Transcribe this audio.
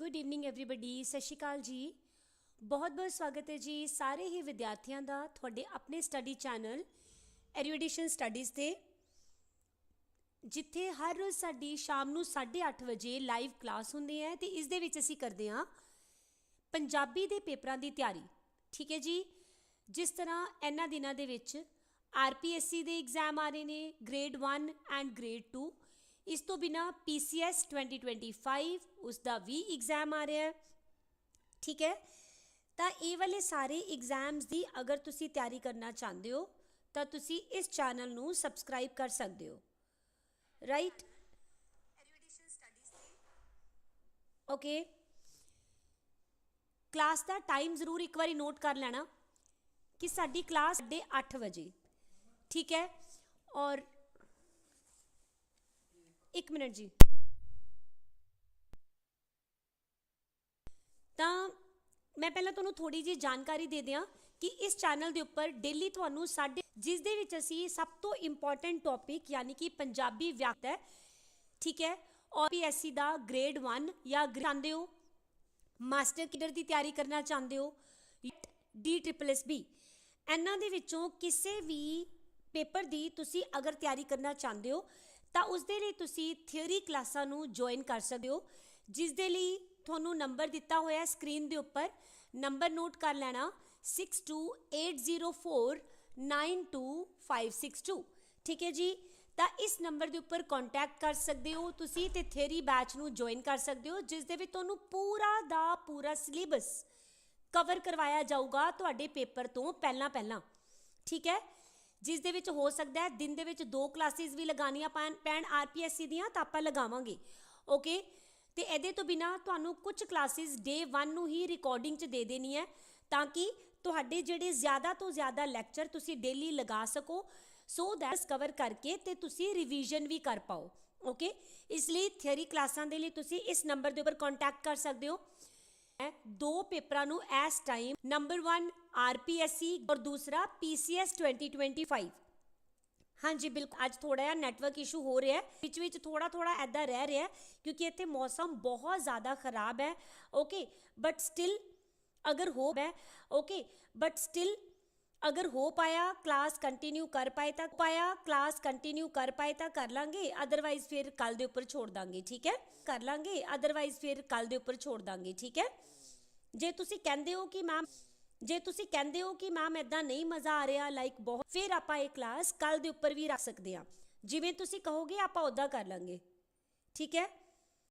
Good evening everybody ਸਤਿ ਸ਼੍ਰੀ ਅਕਾਲ ਜੀ ਬਹੁਤ ਬਹੁਤ ਸਵਾਗਤ ਹੈ ਜੀ ਸਾਰੇ ਹੀ ਵਿਦਿਆਰਥੀਆਂ ਦਾ ਤੁਹਾਡੇ ਆਪਣੇ ਸਟੱਡੀ ਚੈਨਲ ਐਰੀਡੀਸ਼ਨ ਸਟੱਡੀਜ਼ ਤੇ ਜਿੱਥੇ ਹਰ ਰੋਜ਼ ਸਾਡੀ ਸ਼ਾਮ ਨੂੰ 8:30 ਵਜੇ ਲਾਈਵ ਕਲਾਸ ਹੁੰਦੀ ਹੈ ਤੇ ਇਸ ਦੇ ਵਿੱਚ ਅਸੀਂ ਕਰਦੇ ਹਾਂ ਪੰਜਾਬੀ ਦੇ ਪੇਪਰਾਂ ਦੀ ਤਿਆਰੀ ਠੀਕ ਹੈ ਜੀ ਜਿਸ ਤਰ੍ਹਾਂ ਇਹਨਾਂ ਦਿਨਾਂ ਦੇ ਵਿੱਚ ਆਰਪੀਐਸਸੀ ਦੇ ਐਗਜ਼ਾਮ ਆ ਰਹੇ ਨੇ ਗ੍ਰੇਡ 1 ਐਂਡ ਗ੍ਰੇਡ 2 ਇਸ ਤੋਂ ਬਿਨਾ ਪੀਸੀਐਸ 2025 ਉਸ ਦਾ ਵੀ ਐਗਜ਼ਾਮ ਆ ਰਿਹਾ ਹੈ। ਠੀਕ ਹੈ? ਤਾਂ ਇਹ ਵਾਲੇ ਸਾਰੇ ਐਗਜ਼ਾਮਸ ਦੀ ਅਗਰ ਤੁਸੀਂ ਤਿਆਰੀ ਕਰਨਾ ਚਾਹੁੰਦੇ ਹੋ, ਤਾਂ ਤੁਸੀਂ ਇਸ ਚੈਨਲ ਨੂੰ ਸਬਸਕ੍ਰਾਈਬ ਕਰ ਸਕਦੇ ਹੋ। ਰਾਈਟ ਓਕੇ ਕਲਾਸ ਦਾ ਟਾਈਮ ਜ਼ਰੂਰ ਇੱਕ ਵਾਰੀ ਨੋਟ ਕਰ ਲੈਣਾ ਕਿ ਸਾਡੀ ਕਲਾਸ 8:30 ਵਜੇ। ਠੀਕ ਹੈ? ਔਰ ਇੱਕ ਮਿੰਟ ਜੀ। ਤਾਂ ਮੈਂ ਪਹਿਲਾਂ ਤੁਹਾਨੂੰ ਥੋੜੀ ਜੀ ਜਾਣਕਾਰੀ ਦੇ ਦਿਆਂ ਕਿ ਇਸ ਚੈਨਲ ਦੇ ਉੱਪਰ ਡੇਲੀ ਤੁਹਾਨੂੰ ਸਾਡੇ ਜਿਸ ਦੇ ਵਿੱਚ ਅਸੀਂ ਸਭ ਤੋਂ ਇੰਪੋਰਟੈਂਟ ਟੌਪਿਕ ਯਾਨੀ ਕਿ ਪੰਜਾਬੀ ਵਿਆਕਤ ਹੈ, ਠੀਕ ਹੈ, ਔਰ ਪੀਐਸਸੀ ਦਾ ਗ੍ਰੇਡ 1 ਜਾਂ ਚਾਹੁੰਦੇ ਹੋ, ਮਾਸਟਰ ਕਿਡਰ ਦੀ ਤਿਆਰੀ ਕਰਨਾ ਚਾਹੁੰਦੇ ਹੋ ਡੀ ਟ੍ਰਿਪਲ ਐਸ ਬੀ ਇਹਨਾਂ ਦੇ ਵਿੱਚੋਂ ਕਿਸੇ ਵੀ ਪੇਪਰ ਦੀ ਤੁਸੀਂ ਅਗਰ ਤਿਆਰੀ ਕਰਨਾ ਚਾਹੁੰਦੇ ਹੋ ਤਾਂ ਉਸ ਦੇ ਲਈ ਤੁਸੀਂ ਥਿਉਰੀ ਕਲਾਸਾਂ ਨੂੰ ਜੁਆਇਨ ਕਰ ਸਕਦੇ ਹੋ ਜਿਸ ਦੇ ਲਈ ਤੁਹਾਨੂੰ ਨੰਬਰ ਦਿੱਤਾ ਹੋਇਆ ਸਕਰੀਨ ਦੇ ਉੱਪਰ। ਨੰਬਰ ਨੋਟ ਕਰ ਲੈਣਾ 6280492562 ਠੀਕ ਹੈ ਜੀ? ਤਾਂ ਇਸ ਨੰਬਰ ਦੇ ਉੱਪਰ ਕੰਟੈਕਟ ਕਰ ਸਕਦੇ ਹੋ ਤੁਸੀਂ ਤੇ ਥਿਉਰੀ ਬੈਚ ਨੂੰ ਜੁਆਇਨ ਕਰ ਸਕਦੇ ਹੋ ਜਿਸ ਦੇ ਵਿੱਚ ਤੁਹਾਨੂੰ ਪੂਰਾ ਦਾ ਪੂਰਾ ਸਿਲੇਬਸ ਕਵਰ ਕਰਵਾਇਆ ਜਾਊਗਾ ਤੁਹਾਡੇ ਪੇਪਰ ਤੋਂ ਪਹਿਲਾਂ ਪਹਿਲਾਂ ਠੀਕ ਹੈ? ਜਿਸ ਦੇ ਵਿੱਚ ਹੋ ਸਕਦਾ ਹੈ ਦਿਨ ਦੇ ਵਿੱਚ ਦੋ ਕਲਾਸਿਸ ਵੀ ਲਗਾਉਣੀਆਂ ਪੈਣ ਪੈਣ ਆਰਪੀਐਸਸੀ ਦੀਆਂ ਤਾਂ ਆਪਾਂ ਲਗਾਵਾਂਗੇ। ਓਕੇ? ਤੇ ਇਹਦੇ ਤੋਂ ਬਿਨਾ ਤੁਹਾਨੂੰ ਕੁਝ ਕਲਾਸਿਸ ਡੇ 1 ਨੂੰ ਹੀ ਰਿਕਾਰਡਿੰਗ 'ਚ ਦੇ ਦੇਣੀ ਹੈ ਤਾਂ ਕਿ ਤੁਹਾਡੇ ਜਿਹੜੇ ਜ਼ਿਆਦਾ ਤੋਂ ਜ਼ਿਆਦਾ ਲੈਕਚਰ ਤੁਸੀਂ ਡੇਲੀ ਲਗਾ ਸਕੋ ਸੋ ਦੈਟਸ ਕਵਰ ਕਰਕੇ ਤੇ ਤੁਸੀਂ ਰਿਵੀਜ਼ਨ ਵੀ ਕਰ ਪਾਓ। ਓਕੇ? ਇਸ ਲਈ ਥਿਉਰੀ ਕਲਾਸਾਂ ਦੇ ਲਈ ਤੁਸੀਂ ਇਸ ਨੰਬਰ ਦੇ ਉੱਪਰ ਕੰਟੈਕਟ ਕਰ ਸਕਦੇ ਹੋ। ਦੋ ਪੇਪਰਾਂ ਨੂੰ ਇਸ ਟਾਈਮ ਨੰਬਰ 1 ਆਰਪੀਐਸਸੀ ਔਰ ਦੂਸਰਾ ਪੀਸੀਐਸ 2025 ਹਾਂਜੀ, ਬਿਲਕੁਲ। ਅੱਜ ਥੋੜਾ ਜਿਹਾ ਨੈਟਵਰਕ ਇਸ਼ੂ ਹੋ ਰਿਹਾ ਹੈ। ਵਿੱਚ ਵਿੱਚ ਥੋੜਾ ਥੋੜਾ ਐਦਾਂ ਰਹਿ ਰਿਹਾ ਕਿਉਂਕਿ ਇੱਥੇ ਮੌਸਮ ਬਹੁਤ ਜ਼ਿਆਦਾ ਖਰਾਬ ਹੈ। ਓਕੇ ਬਟ ਸਟਿਲ ਅਗਰ ਹੋ ਹੈ ਓਕੇ ਬਟ ਸਟਿਲ ਅਗਰ ਹੋ ਪਾਇਆ ਕਲਾਸ ਕੰਟੀਨਿਊ ਕਰ ਪਾਏ ਤਾਂ ਪਾਇਆ ਕਲਾਸ ਕੰਟੀਨਿਊ ਕਰ ਪਾਏ ਤਾਂ ਕਰ ਲਾਂਗੇ ਅਦਰਵਾਈਜ਼ ਫਿਰ ਕੱਲ ਦੇ ਉੱਪਰ ਛੋੜ ਦਾਂਗੇ, ਠੀਕ ਹੈ? ਕਰ ਲਾਂਗੇ ਅਦਰਵਾਈਜ਼ ਫਿਰ ਕੱਲ ਦੇ ਉੱਪਰ ਛੋੜ ਦਾਂਗੇ, ਠੀਕ ਹੈ? ਜੇ ਤੁਸੀਂ ਕਹਿੰਦੇ ਹੋ ਕਿ ਮੈਮ ਜੇ ਤੁਸੀਂ ਕਹਿੰਦੇ ਹੋ ਕਿ ਮੈਮ ਇਦਾਂ ਨਹੀਂ ਮਜ਼ਾ ਆ ਰਿਹਾ ਲਾਈਕ ਬਹੁਤ, ਫਿਰ ਆਪਾਂ ਇਹ ਕਲਾਸ ਕੱਲ ਦੇ ਉੱਪਰ ਵੀ ਰੱਖ ਸਕਦੇ ਹਾਂ। ਜਿਵੇਂ ਤੁਸੀਂ ਕਹੋਗੇ ਆਪਾਂ ਉਦਾਂ ਕਰ ਲਾਂਗੇ, ਠੀਕ ਹੈ?